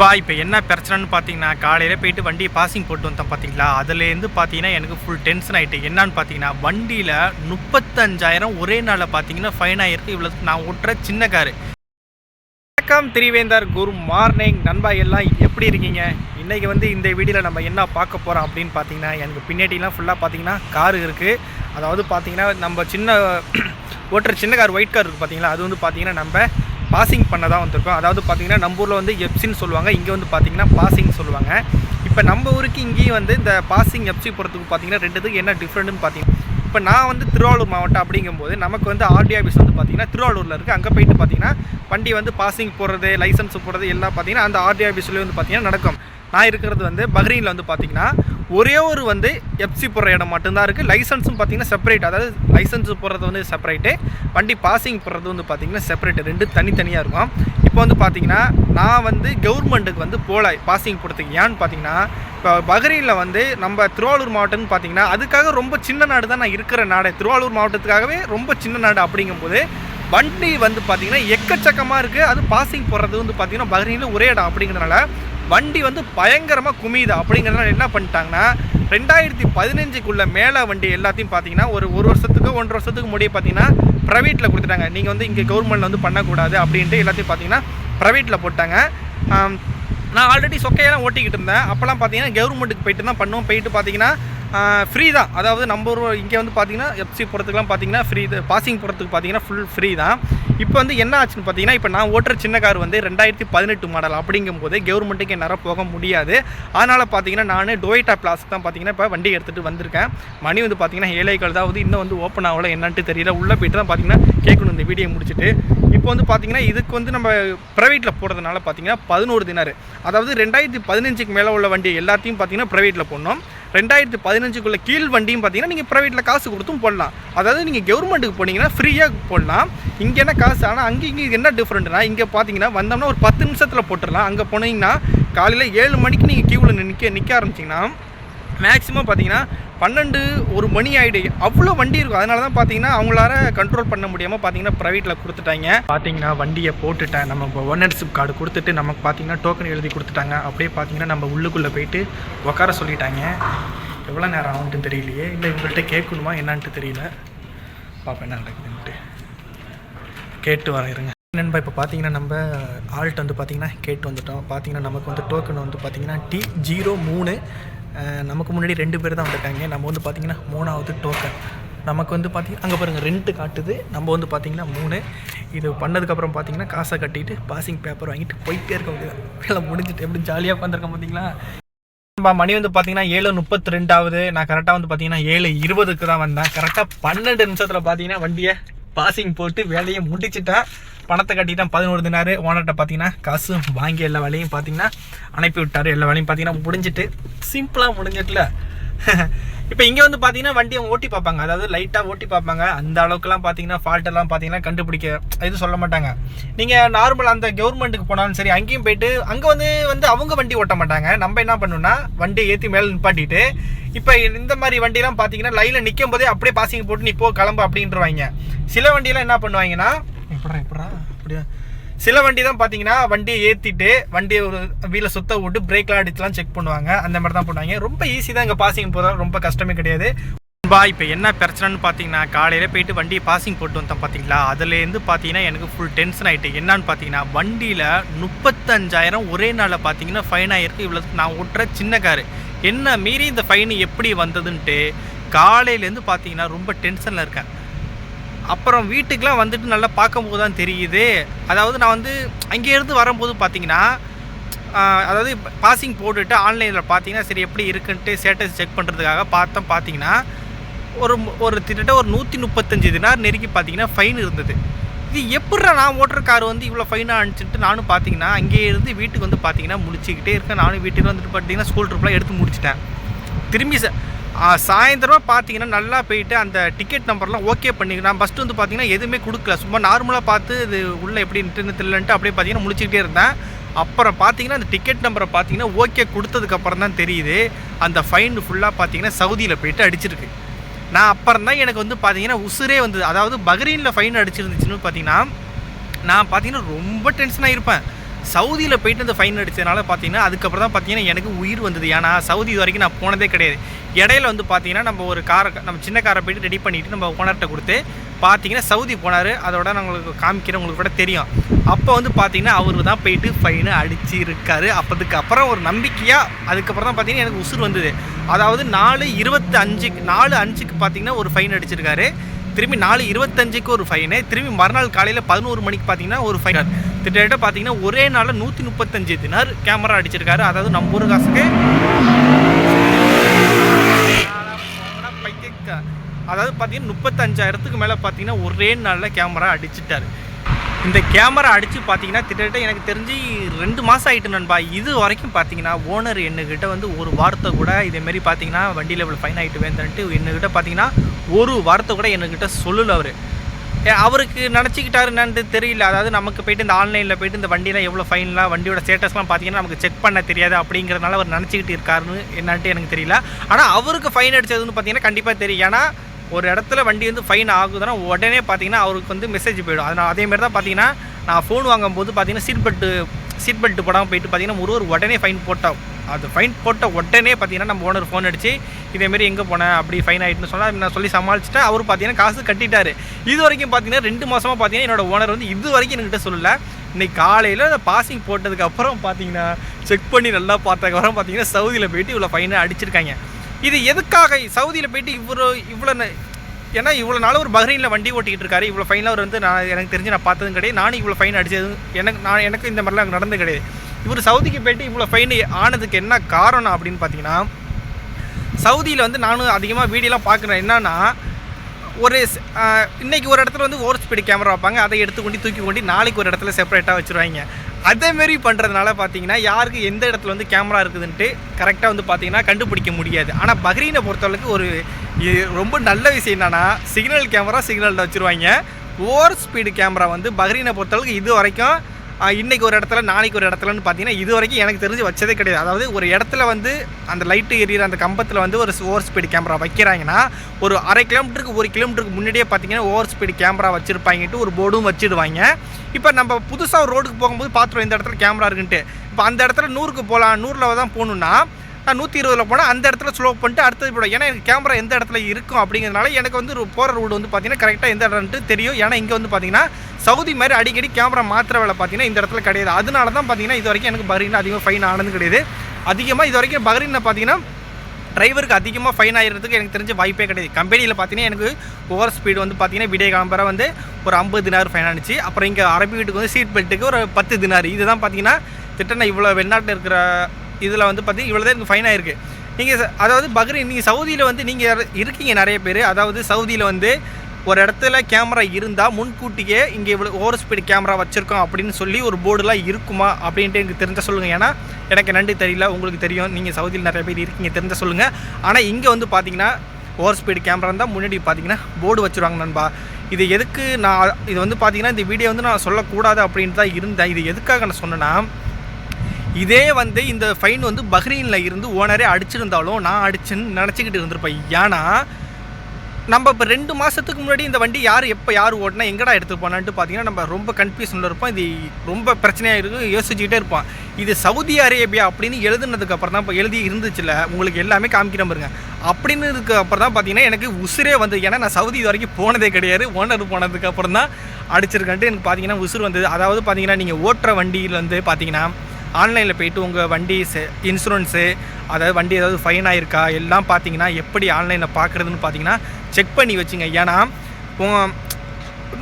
பா இப்போ என்ன பிரச்சனைன்னு பார்த்தீங்கன்னா காலையில் போயிட்டு வண்டியை பாசிங் போட்டு வந்தேன் பார்த்தீங்களா அதுலேருந்து பார்த்தீங்கன்னா எனக்கு ஃபுல் டென்ஷன் ஆகிட்டு என்னன்னு பார்த்தீங்கன்னா வண்டியில் முப்பத்தஞ்சாயிரம் ஒரே நாளில் பார்த்தீங்கன்னா ஃபைன் ஆயிருக்கு. இவ்வளோ நான் ஓட்டுற சின்ன காரு. வணக்கம் திரிவேந்தர். குரு மார்னிங். நண்பா எல்லாம் எப்படி இருக்கீங்க? இன்றைக்கி வந்து இந்த வீடியோவில் நம்ம என்ன பார்க்க போகிறோம் அப்படின்னு பார்த்தீங்கன்னா எனக்கு பின்னாடிலாம் ஃபுல்லாக பார்த்தீங்கன்னா காரு இருக்குது அதாவது பார்த்தீங்கன்னா நம்ம சின்ன ஓட்டுற சின்ன கார் ஒயிட் கார் இருக்குது பார்த்தீங்களா அது வந்து பார்த்தீங்கன்னா நம்ம பாசிங் பண்ண தான் வந்திருக்கோம். அதாவது பார்த்திங்கன்னா நம்ம ஊரில் வந்து எப்சின்னு சொல்லுவாங்க. இங்கே வந்து பார்த்தீங்கன்னா பாசிங் சொல்லுவாங்க. இப்போ நம்ம ஊருக்கு இங்கேயும் வந்து இந்த பாசிங் எப்சி போகிறதுக்கு பார்த்தீங்கன்னா ரெண்டுத்துக்கு என்ன டிஃப்ரெண்ட்னு பார்த்தீங்கன்னா இப்போ நான் வந்து திருவாரூர் மாவட்டம் அப்படிங்கும்போது நமக்கு வந்து ஆர்டி ஆஃபீஸ் வந்து பார்த்தீங்கன்னா திருவாரூரில் இருக்குது அங்கே போயிட்டு பார்த்தீங்கன்னா வண்டி வந்து பாசிங் போடுறது லைசன்ஸ் போடுறது எல்லாம் பார்த்தீங்கன்னா அந்த ஆர்டி ஆஃபீஸ்லேயே வந்து பார்த்திங்கன்னா நடக்கும். நான் இருக்கிறது வந்து பஹ்ரீனில் வந்து பார்த்தீங்கன்னா ஒரே ஒரு வந்து எஃப்சி போடுற இடம் மட்டும்தான் இருக்குது லைசன்ஸும் பார்த்தீங்கன்னா செப்பரேட் அதாவது லைசன்ஸ் போடுறது வந்து செப்பரேட்டு வண்டி பாசிங் போடுறது வந்து பார்த்திங்கன்னா செப்பரேட்டு ரெண்டு தனித்தனியாக இருக்கும். இப்போ வந்து பார்த்தீங்கன்னா நான் வந்து கவர்மெண்ட்டுக்கு வந்து போல பாசிங் போடுறதுக்கு. ஏன்னு பார்த்தீங்கன்னா இப்போ பஹ்ரீனில் வந்து நம்ம திருவாரூர் மாவட்டம்னு பார்த்தீங்கன்னா அதுக்காக ரொம்ப சின்ன நாடு தான் நான் இருக்கிற நாடு. திருவாரூர் மாவட்டத்துக்காகவே ரொம்ப சின்ன நாடு அப்படிங்கும்போது வண்டி வந்து பார்த்திங்கன்னா எக்கச்சக்கமாக இருக்குது அது பாசிங் போடுறது வந்து பார்த்தீங்கன்னா பஹ்ரீனில் ஒரே இடம் அப்படிங்கிறனால வண்டி வந்து பயங்கரமாக குமியுது. அப்படிங்கிறதுனால என்ன பண்ணிட்டாங்கன்னா ரெண்டாயிரத்தி பதினஞ்சுக்குள்ள மேலே வண்டி எல்லாத்தையும் பார்த்தீங்கன்னா ஒரு ஒரு வருஷத்துக்கு ஒன்றரை வருஷத்துக்கு முடிய பார்த்தீங்கன்னா ப்ரைவேட்டில் கொடுத்துட்டாங்க. நீங்கள் வந்து இங்கே கவர்மெண்ட்டில் வந்து பண்ணக்கூடாது அப்படின்ட்டு எல்லாத்தையும் பார்த்தீங்கன்னா ப்ரைவேட்டில் போட்டாங்க. நான் ஆல்ரெடி சொக்கையெல்லாம் ஓட்டிக்கிட்டு இருந்தேன். அப்போல்லாம் பார்த்தீங்கன்னா கவர்மெண்ட்டுக்கு போயிட்டு தான் பண்ணுவோம். போயிட்டு பார்த்தீங்கன்னா ஃப்ரீ தான். அதாவது நம்ம ஒரு இங்கே வந்து பார்த்தீங்கன்னா எஃப்சி போகிறதுக்குலாம் பார்த்தீங்கன்னா ஃப்ரீ பாசிங் போகிறதுக்கு பார்த்தீங்கன்னா ஃபுல் ஃப்ரீ தான். இப்போ வந்து என்ன ஆச்சுன்னு பார்த்தீங்கன்னா இப்போ நான் ஓட்டுற சின்ன கார் வந்து ரெண்டாயிரத்தி பதினெட்டு மாடல் அப்படிங்கும்போது கவர்மெண்ட்டுக்கு என்னால் போக முடியாது. அதனால் பார்த்தீங்கன்னா நான் டோய்டா பிளாஸ் தான் பார்த்தீங்கன்னா இப்போ வண்டி எடுத்துகிட்டு வந்திருக்கேன். மணி வந்து பார்த்தீங்கன்னா ஏழை கால் தான் வந்து இன்னும் வந்து ஓப்பன் ஆகல என்னன்ட்டு தெரியல. உள்ளே போயிட்டு தான் பார்த்தீங்கன்னா கேட்கணும் இந்த வீடியோ முடிச்சுட்டு. இப்போ வந்து பார்த்தீங்கன்னா இதுக்கு வந்து நம்ம ப்ரைவேட்டில் போடுறதுனால பார்த்தீங்கன்னா பதினோரு தினார். அதாவது ரெண்டாயிரத்தி பதினஞ்சுக்கு மேலே உள்ள வண்டி எல்லாத்தையும் பார்த்தீங்கன்னா ப்ரைவேட்டில் போடணும். ரெண்டாயிரத்தி பதினஞ்சுக்குள்ள கீழ் வண்டியும் பார்த்தீங்கன்னா நீங்கள் ப்ரைவேட்டில் காசு கொடுத்தும் போடலாம். அதாவது நீங்கள் கவர்மெண்ட்டுக்கு போனீங்கன்னா ஃப்ரீயாக போடலாம். இங்கே என்ன காசு? ஆனால் அங்கே இங்கே என்ன டிஃப்ரெண்ட்னா இங்கே பார்த்தீங்கன்னா வந்தோம்னா ஒரு பத்து நிமிஷத்தில் போட்டுடலாம். அங்கே போனீங்கன்னா காலையில் ஏழு மணிக்கு நீங்கள் க்யூவில் நிற்க நிற்க ஆரம்பிச்சிங்கன்னா மேக்ஸிமம் பார்த்தீங்கன்னா பன்னெண்டு ஒரு மணி ஆகிடு அவ்வளோ வண்டி இருக்கும். அதனால தான் பார்த்தீங்கன்னா அவங்களால கண்ட்ரோல் பண்ண முடியாமல் பார்த்தீங்கன்னா ப்ரைவேட்டில் கொடுத்துட்டாங்க. பார்த்தீங்கன்னா வண்டியை போட்டுட்டேன் நம்ம இப்போ ஓனர்ஷிப் கார்டு கொடுத்துட்டு நமக்கு பார்த்தீங்கன்னா டோக்கன் எழுதி கொடுத்துட்டாங்க. அப்படியே பார்த்தீங்கன்னா நம்ம உள்ளுக்குள்ளே போயிட்டு உட்கார சொல்லிட்டாங்க. எவ்வளோ நேரம் ஆகும்ட்டு தெரியலையே. இல்லை இவங்கள்ட்ட கேட்கணுமா என்னான்ட்டு தெரியல. பார்ப்பேன் என்ன நடக்குதுன்ட்டு. கேட்டு வரேன் இருங்க. நண்பா இப்போ பார்த்தீங்கன்னா நம்ம ஆல்ட் வந்து பார்த்தீங்கன்னா கேட்டு வந்துட்டோம். பார்த்தீங்கன்னா நமக்கு வந்து டோக்கன் வந்து பார்த்தீங்கன்னா டி ஜீரோ மூணு நமக்கு முன்னாடி ரெண்டு பேர் தான் வந்திருக்காங்க. நம்ம வந்து பார்த்தீங்கன்னா மூணாவது டோக்கன் நமக்கு வந்து பார்த்திங்கன்னா அங்கே பாருங்கள் ரெண்ட்டு காட்டுது. நம்ம வந்து பார்த்தீங்கன்னா மூணு. இது பண்ணதுக்கப்புறம் பார்த்தீங்கன்னா காசை கட்டிட்டு பாசிங் பேப்பர் வாங்கிட்டு போயிட்டே இருக்க முடியாது வேலை முடிஞ்சிட்டு எப்படி ஜாலியாக உட்காந்துருக்கேன் பார்த்தீங்களா மணி வந்து பார்த்தீங்கன்னா ஏழு முப்பத்தி ரெண்டாவது நான் கரெக்டாக வந்து பார்த்தீங்கன்னா ஏழு இருபதுக்கு தான் வந்தேன். கரெக்டாக பன்னெண்டு நிமிஷத்தில் பார்த்தீங்கன்னா வண்டியை பாசிங் போட்டு வேலையை முடிச்சிட்டேன். பணத்தை கட்டிட்டேன் பதினோரு தினாரு. ஓனர்கிட்ட பார்த்தீங்கன்னா காசு வாங்கி எல்லா வேலையும் பார்த்தீங்கன்னா அனுப்பி விட்டார். எல்லா வேலையும் பார்த்தீங்கன்னா முடிஞ்சிட்டு சிம்பிளாக முடிஞ்சிட்டுல. இப்போ இங்கே வந்து பார்த்தீங்கன்னா வண்டியை ஓட்டி பார்ப்பாங்க. அதாவது லைட்டாக ஓட்டி பார்ப்பாங்க. அந்த அளவுக்குலாம் பார்த்தீங்கன்னா ஃபால்ட்டெல்லாம் பார்த்தீங்கன்னா கண்டுபிடிக்க எதுவும் சொல்ல மாட்டாங்க. நீங்கள் நார்மல் அந்த கவர்மெண்ட்டுக்கு போனாலும் சரி அங்கேயும் போயிட்டு அங்கே வந்து வந்து அவங்க வண்டி ஓட்ட மாட்டாங்க. நம்ம என்ன பண்ணணும்னா வண்டியை ஏற்றி மேலே நிப்பாட்டிட்டு இப்போ இந்த மாதிரி வண்டியெல்லாம் பார்த்தீங்கன்னா லைனில் நிற்கும் போதே அப்படியே பாசிங் போட்டு நீ போ கிளம்பு அப்படின்றவாங்க. சில வண்டியெல்லாம் என்ன பண்ணுவாங்கன்னா எப்படா எப்படா? அப்படியா? சில வண்டி தான் பார்த்தீங்கன்னா வண்டியை ஏற்றிட்டு வண்டியை ஒரு வீல சுத்த விட்டு பிரேக்லாம் அடிச்சுலாம் செக் பண்ணுவாங்க. அந்த மாதிரி தான் பண்ணுவாங்க ரொம்ப ஈஸி தான் இங்கே பாசிங் போகிறது ரொம்ப கஷ்டமே கிடையாது. பா இப்போ என்ன பிரச்சனைன்னு பார்த்தீங்கன்னா காலையில் போயிட்டு வண்டியை பாசிங் போட்டு வந்தேன் பார்த்தீங்களா அதுலேருந்து பார்த்தீங்கன்னா எனக்கு ஃபுல் டென்ஷன் ஆகிட்டு என்னன்னு பார்த்தீங்கன்னா வண்டியில் முப்பத்தஞ்சாயிரம் ஒரே நாளில் பார்த்தீங்கன்னா ஃபைன் ஆகிருக்கு இவ்வளோ நான் ஓட்டுற சின்ன காரு என்ன மீறி இந்த ஃபைன் எப்படி வந்ததுன்ட்டு காலையிலேருந்து பார்த்தீங்கன்னா ரொம்ப டென்ஷனில் இருக்கேன். அப்புறம் வீட்டுக்கெலாம் வந்துட்டு நல்லா பார்க்கும்போது தான் தெரியுது. அதாவது நான் வந்து அங்கேருந்து வரும்போது பார்த்தீங்கன்னா அதாவது பாசிங் போட்டுட்டு ஆன்லைனில் பார்த்தீங்கன்னா சரி எப்படி இருக்குன்ட்டு ஸ்டேட்டஸ் செக் பண்ணுறதுக்காக பார்த்தோம் பார்த்தீங்கன்னா ஒரு ஒரு கிட்டத்தட்ட ஒரு நூற்றி முப்பத்தஞ்சு தினார் நெருக்கி பார்த்தீங்கன்னா ஃபைன் இருந்தது. இது எப்படிடா நான் ஓட்டுற கார் வந்து இவ்வளோ ஃபைனாக அனுப்பிச்சிட்டு நானும் பார்த்தீங்கன்னா அங்கேயே இருந்து வீட்டுக்கு வந்து பார்த்தீங்கன்னா முடிச்சுக்கிட்டே இருக்கேன். நானும் வீட்டுக்கு வந்துட்டு பார்த்தீங்கன்னா ஸ்கூல் ட்ரிப்லாம் எடுத்து முடிச்சிட்டேன். திரும்பி ச சாயந்தரமாக பார்த்தீங்கன்னா நல்லா போயிட்டு அந்த டிக்கெட் நம்பர்லாம் ஓகே பண்ணி நான் ஃபஸ்ட்டு வந்து பார்த்தீங்கன்னா எதுவுமே கொடுக்கல. சும்மா நார்மலாக பார்த்து இது உள்ளே எப்படி நின்று தெரியலன்ட்டு அப்படியே பார்த்தீங்கன்னா முடிச்சுக்கிட்டே இருந்தேன். அப்புறம் பார்த்தீங்கன்னா அந்த டிக்கெட் நம்பரை பார்த்தீங்கன்னா ஓகே கொடுத்ததுக்கப்புறம் தான் தெரியுது. அந்த ஃபைன் ஃபுல்லாக பார்த்தீங்கன்னா சவுதியில் போயிட்டு அடிச்சிருக்கு. நான் அப்புறம் தான் எனக்கு வந்து பார்த்தீங்கன்னா உசுரே வந்தது. அதாவது பஹ்ரீனில் ஃபைன் அடிச்சிருந்துச்சுன்னு பார்த்தீங்கன்னா நான் பார்த்தீங்கன்னா ரொம்ப டென்ஷனாக இருப்பேன். சவுதியில் போயிட்டு அந்த ஃபைன் அடித்ததுனால பார்த்தீங்கன்னா அதுக்கப்புறம் தான் பார்த்தீங்கன்னா எனக்கு உயிர் வந்தது. ஏன்னா சவுதி இது வரைக்கும் நான் போனதே கிடையாது. இடையில வந்து பார்த்தீங்கன்னா நம்ம ஒரு காரை நம்ம சின்ன காரை போயிட்டு ரெடி பண்ணிவிட்டு நம்ம ஓனர்கிட்ட கொடுத்து பார்த்தீங்கன்னா சவுதி போனார். அதோட நான் உங்களுக்கு காமிக்கிறேன் உங்களுக்கு கூட தெரியும். அப்போ வந்து பார்த்தீங்கன்னா அவர் தான் போயிட்டு ஃபைனு அடிச்சு இருக்காரு அப்போதுக்கு அப்புறம் ஒரு நம்பிக்கையாக அதுக்கப்புறம் தான் பார்த்தீங்கன்னா எனக்கு உசுர் வந்தது. அதாவது நாலு இருபத்தி அஞ்சுக்கு நாலு அஞ்சுக்கு பார்த்தீங்கன்னா ஒரு ஃபைன் அடிச்சிருக்காரு. திரும்பி நாலு இருபத்தஞ்சுக்கு ஒரு ஃபைனு திரும்பி மறுநாள் காலையில் பதினோரு மணிக்கு பார்த்தீங்கன்னா ஒரு ஃபைன் கிட்டத்தட்ட பார்த்தீங்கன்னா ஒரே நாளில் நூற்றி முப்பத்தஞ்சு தினார் கேமரா அடிச்சிருக்காரு. அதாவது நம்ம ஊர் காசுக்கு அதாவது பார்த்தீங்கன்னா முப்பத்தஞ்சாயிரத்துக்கு மேலே பார்த்தீங்கன்னா ஒரே நாளில் கேமரா அடிச்சிட்டாரு. இந்த கேமரா அடித்து பார்த்தீங்கன்னா கிட்டத்தட்ட எனக்கு தெரிஞ்சு ரெண்டு மாதம் ஆகிட்டு நண்பா. இது வரைக்கும் பார்த்தீங்கன்னா ஓனர் என்னக்கிட்ட வந்து ஒரு வார்த்தை கூட இதேமாரி பார்த்தீங்கன்னா வண்டியில் இவ்வளோ ஃபைன் ஆகிட்டு வேந்தன்ட்டு என்னக்கிட்ட பார்த்தீங்கன்னா ஒரு வார்த்தை கூட என்னக்கிட்ட சொல்லல அவர். அவருக்கு நினச்சிக்கிட்டாரு என்னன்னு தெரியல. அதாவது நமக்கு போயிட்டு இந்த ஆன்லைனில் போயிட்டு இந்த வண்டியெலாம் எவ்வளோ ஃபைன்லாம் வண்டியோட ஸ்டேட்டஸ்லாம் பார்த்தீங்கன்னா நமக்கு செக் பண்ண தெரியாது அப்படிங்கிறதுனால அவர் நினச்சிக்கிட்டு இருக்காருன்னு என்னன்ட்டு எனக்கு தெரியல. ஆனால் அவருக்கு ஃபைன் அடித்ததுன்னு பார்த்தீங்கன்னா கண்டிப்பாக தெரியும். ஏன்னா ஒரு இடத்துல வண்டி வந்து ஃபைன் ஆகுதுன்னா உடனே பார்த்தீங்கன்னா அவருக்கு வந்து மெசேஜ் போயிடும். அதனால் அதேமாரி தான் பார்த்தீங்கன்னா நான் ஃபோன் வாங்கும்போது பார்த்தீங்கன்னா சீட் பெல்ட்டு சீட் பெல்ட் போடாமல் போயிட்டு பார்த்தீங்கன்னா ஒரு ஒரு உடனே ஃபைன் போட்டோம் அது ஃபைன் போட்ட உடனே பார்த்தீங்கன்னா நம்ம ஓனர் ஃபோன் அடித்து இதேமாரி எங்கே போனேன் அப்படி ஃபைன் ஆகிட்டுன்னு சொன்னால் நான் சொல்லி சமாளிச்சுட்டு அவர் பார்த்தீங்கன்னா காசு கட்டிட்டாரு. இது வரைக்கும் பார்த்தீங்கன்னா ரெண்டு மாதமாக பார்த்தீங்கன்னா என்னோட ஓனர் வந்து இது வரைக்கும் என்கிட்ட சொல்லலை. இன்றைக்கி காலையில் அந்த பாசிங் போட்டதுக்கப்புறம் பார்த்தீங்கன்னா செக் பண்ணி நல்லா பார்த்ததுக்கப்புறம் பார்த்தீங்கன்னா சவுதியில் போயிட்டு இவ்வளோ ஃபைனை அடிச்சிருக்காங்க. இது எதுக்காக சவுதியில் போயிட்டு இவ்வளோ இவ்வளோ ஏன்னா இவ்வளோ நாள் ஒரு பஹ்ரைனில் வண்டி ஓட்டிக்கிட்டு இருக்காரு. இவ்வளோ ஃபைனில் அவர் வந்து நான் எனக்கு தெரிஞ்சு நான் பார்த்ததும் கிடையாது. நானும் இவ்வளோ ஃபைன் அடித்ததும் எனக்கு நான் எனக்கு இந்த மாதிரிலாம் நடந்தது கிடையாது. இவர் சவுதிக்கு போயிட்டு இவ்வளோ ஃபைன் ஆனதுக்கு என்ன காரணம் அப்படின்னு பார்த்தீங்கன்னா சவுதியில் வந்து நானும் அதிகமாக வீடியோலாம் பார்க்குறேன். என்னன்னா ஒரு இன்றைக்கி ஒரு இடத்துல வந்து ஓவர் ஸ்பீடு கேமரா வைப்பாங்க. அதை எடுத்து கொண்டு தூக்கி கொண்டு நாளைக்கு ஒரு இடத்துல செப்பரேட்டாக வச்சுருவாங்க. அதேமாரி பண்ணுறதுனால பார்த்தீங்கன்னா யாருக்கு எந்த இடத்துல வந்து கேமரா இருக்குதுன்ட்டு கரெக்டாக வந்து பார்த்தீங்கன்னா கண்டுபிடிக்க முடியாது. ஆனால் பக்ரீனை பொறுத்தளவுக்கு ஒரு ரொம்ப நல்ல விஷயம் என்னென்னா சிக்னல் கேமரா சிக்னலில் வச்சுருவாங்க. ஓவர் ஸ்பீடு கேமரா வந்து பக்ரீனை பொறுத்தளவுக்கு இது வரைக்கும் இன்றைக்கி ஒரு இடத்துல நாளைக்கு ஒரு இடத்துலன்னு பார்த்தீங்கன்னா இது வரைக்கும் எனக்கு தெரிஞ்சு வச்சதே கிடையாது. அதாவது ஒரு இடத்துல வந்து அந்த லைட்டு எரியிற அந்த கம்பத்தில் வந்து ஒரு ஓவர் ஸ்பீடு கேமரா வைக்கிறாங்கன்னா ஒரு அரை கிலோமீட்டருக்கு ஒரு கிலோமீட்டருக்கு முன்னாடியே பார்த்தீங்கன்னா ஓவர் ஸ்பீடு கேமரா வச்சுருப்பாங்கட்டு ஒரு போர்டும் வச்சுடுவாங்க. இப்போ நம்ம புதுசாக ஒரு ரோடுக்கு போகும்போது பார்த்துருவோம் இந்த இடத்துல கேமரா இருக்குன்ட்டு. இப்போ அந்த இடத்துல நூறுக்கு போகலாம் நூறில் தான் போகணுன்னா நான் நூற்றி இருபதில் போனால் அந்த இடத்துல ஸ்லோ பண்ணிட்டு அடுத்தது போடும் ஏன்னா எனக்கு கேமரா எந்த இடத்துல இருக்கும் அப்படிங்கிறதுனால எனக்கு வந்து போகிற ரோடு வந்து பார்த்திங்கன்னா கரெக்டாக எந்த இடம்ட்டு தெரியும். ஏன்னா இங்கே வந்து பார்த்தீங்கன்னா சவுதி மாதிரி அடிக்கடி கேமரா மாத்திர வேலை பார்த்தீங்கன்னா இந்த இடத்துல கிடையாது. அதனால தான் பார்த்தீங்கன்னா இது வரைக்கும் எனக்கு பகரீன் அதிகமாக ஃபைன் ஆனது கிடையாது. அதிகமாக இது வரைக்கும் பஹ்ரீனில் பார்த்தீங்கன்னா டிரைவருக்கு அதிகமாக ஃபைன் ஆகிறதுக்கு எனக்கு தெரிஞ்ச வாய்ப்பே கிடையாது. கம்பெனியில் பார்த்தீங்கன்னா எனக்கு ஓவர் ஸ்பீடு வந்து பார்த்தீங்கன்னா விடிய காலம்பரை வந்து ஒரு ஐம்பது தினார் ஃபைன் ஆனிச்சு. அப்புறம் இங்கே அரபி வீட்டுக்கு வந்து சீட் பெல்ட்டுக்கு ஒரு பத்து தினார். இதுதான் பார்த்தீங்கன்னா திட்டன இவ்வளோ வெளிநாட்டில் இருக்கிற இதில் வந்து பார்த்திங்கன்னா இவ்வளோ தான் எனக்கு ஃபைன் ஆயிருக்கு. நீங்கள் அதாவது பக்ரீன் நீங்கள் சவுதியில் வந்து நீங்கள் இருக்கீங்க நிறைய பேர். அதாவது சவுதியில் வந்து ஒரு இடத்துல கேமரா இருந்தால் முன்கூட்டியே இங்கே இவ்வளோ ஓவர் ஸ்பீடு கேமரா வச்சுருக்கோம் அப்படின்னு சொல்லி ஒரு போர்டுலாம் இருக்குமா அப்படின்ட்டு எனக்கு தெரிஞ்ச சொல்லுங்கள் ஏன்னா எனக்கு நன்றி தெரியல உங்களுக்கு தெரியும். நீங்கள் சவுதியில் நிறைய பேர் இருக்கீங்க தெரிஞ்ச சொல்லுங்கள் ஆனால் இங்கே வந்து பார்த்தீங்கன்னா ஓவர் ஸ்பீடு கேமரா இருந்தால் முன்னாடி பார்த்தீங்கன்னா போர்டு வச்சுருவாங்க நண்பா. இது எதுக்கு நான் இது வந்து பார்த்தீங்கன்னா இந்த வீடியோ வந்து நான் சொல்லக்கூடாது அப்படின்ட்டு தான் இருந்தேன். இது எதுக்காக நான் சொன்னேன்னா இதே வந்து இந்த ஃபைன் வந்து பஹ்ரீனில் இருந்து ஓனரே அடிச்சிருந்தாலும் நான் அடிச்சேன்னு நினச்சிக்கிட்டு இருந்திருப்பேன். ஏன்னா நம்ம இப்போ ரெண்டு மாதத்துக்கு முன்னாடி இந்த வண்டி யார் எப்போ யார் ஓட்டினா எங்கடா எடுத்து போனான்ட்டு பார்த்தீங்கன்னா நம்ம ரொம்ப கன்ஃபியூஷனில் இருப்போம். இது ரொம்ப பிரச்சனையாக இருக்கும் யோசிச்சுக்கிட்டே இருப்போம். இது சவுதி அரேபியா அப்படின்னு எழுதுனதுக்கப்புறம் தான் இப்போ எழுதி இருந்துச்சுல உங்களுக்கு எல்லாமே காமிக்கிற பாருங்க. அப்படின்னு இதுக்கு அப்புறம் தான் பார்த்தீங்கன்னா எனக்கு உசுரே வந்து ஏன்னா நான் சவுதி இது வரைக்கும் போனதே கிடையாது. ஓனர் போனதுக்கப்புறம் தான் அடிச்சிருக்கேன்ட்டு எனக்கு பார்த்தீங்கன்னா உசுர் வந்தது. அதாவது பார்த்தீங்கன்னா நீங்கள் ஓட்டுற வண்டியில் வந்து பார்த்தீங்கன்னா ஆன்லைனில் போயிட்டு உங்கள் வண்டி இன்சூரன்ஸு அதாவது வண்டி ஏதாவது ஃபைன் ஆயிருக்கா? எல்லாம் பார்த்தீங்கன்னா எப்படி ஆன்லைனில் பார்க்குறதுன்னு பார்த்தீங்கன்னா செக் பண்ணி வச்சுங்க. ஏன்னா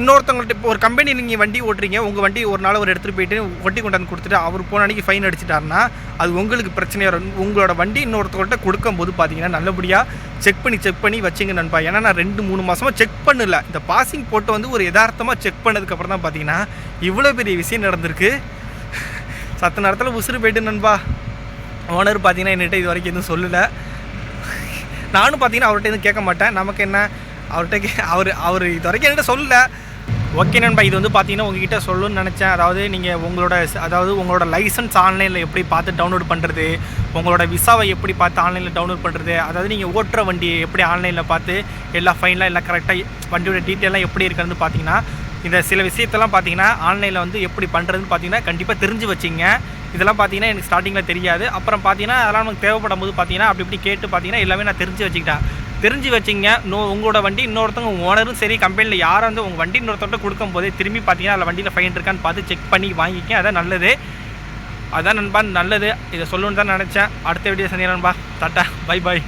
இன்னொருத்தவங்கள்ட்ட இப்போ ஒரு கம்பெனி நீங்கள் வண்டி ஓட்டுறீங்க உங்கள் வண்டி ஒரு நாள் ஒரு எடுத்துகிட்டு போயிட்டு ஒட்டி கொண்டாந்து கொடுத்துட்டு அவர் போன அன்னைக்கு ஃபைன் அடிச்சிட்டாருன்னா அது உங்களுக்கு பிரச்சனையாக வரும். உங்களோட வண்டி இன்னொருத்தவங்கள்ட்ட கொடுக்கும்போது பார்த்தீங்கன்னா நல்லபடியாக செக் பண்ணி செக் பண்ணி வச்சுங்க நண்பா. ஏன்னா நான் ரெண்டு மூணு மாதமாக செக் பண்ணல. இந்த பாசிங் போட்டு வந்து ஒரு யதார்த்தமாக செக் பண்ணதுக்கப்புறம் தான் பார்த்தீங்கன்னா இவ்வளோ பெரிய விஷயம் நடந்திருக்கு. சத்த நேரத்தில் உசுறு போயிட்டு நண்பா. ஓனர் பார்த்தீங்கன்னா என்கிட்ட இது வரைக்கும் எதுவும் சொல்லலை. நானும் பார்த்தீங்கன்னா அவர்கிட்ட எதுவும் கேட்க மாட்டேன். நமக்கு என்ன? அவர்கிட்ட கே அவர் அவர் இது வரைக்கும் என்கிட்ட சொல்லலை. ஓகே நண்பா இது வந்து பார்த்தீங்கன்னா உங்ககிட்ட சொல்லணும்னு நினச்சேன். அதாவது நீங்கள் உங்களோட அதாவது உங்களோட லைசன்ஸ் ஆன்லைனில் எப்படி பார்த்து டவுன்லோட் பண்ணுறது உங்களோட விசாவை எப்படி பார்த்து ஆன்லைனில் டவுன்லோட் பண்ணுறது அதாவது நீங்கள் ஓட்டுற வண்டியை எப்படி ஆன்லைனில் பார்த்து எல்லா ஃபைன்லாம் எல்லாம் கரெக்டாக வண்டியோட டீட்டெயிலாம் எப்படி இருக்குன்னு பார்த்தீங்கன்னா இந்த சில விஷயத்தெல்லாம் பார்த்தீங்கன்னா ஆன்லைனில் வந்து எப்படி பண்ணுறதுன்னு பார்த்தீங்கன்னா கண்டிப்பாக தெரிஞ்சு வச்சிங்க. இதெல்லாம் பார்த்தீங்கன்னா எனக்கு ஸ்டார்டிங்கில் தெரியாது. அப்புறம் பார்த்தீங்கன்னா அதெல்லாம் நமக்கு தேவைப்படும் போது பார்த்தீங்கன்னா அப்படி இப்படி கேட்டு பார்த்தீங்கன்னா எல்லாமே நான் தெரிஞ்சு வச்சுக்கிட்டேன். தெரிஞ்சு வச்சிங்க. நோ உங்களோட வண்டி இன்னொருத்தவங்க உங்கள் ஓனரும் சரி கம்பெனியில் யாரும் வந்து உங்கள் வண்டி இன்னொருத்தவங்க கொடுக்கும் போதே திரும்பி பார்த்தீங்கன்னா அதில் வண்டியில் ஃபைன் இருக்கான்னு பார்த்து செக் பண்ணி வாங்கிக்க. அதான் நல்லது. அதான் நண்பா நல்லது. இதை சொல்லணுன்னு தான் நினச்சேன். அடுத்த வீடியோ சந்திக்கிறேன் நண்பா. டாட்டா. By by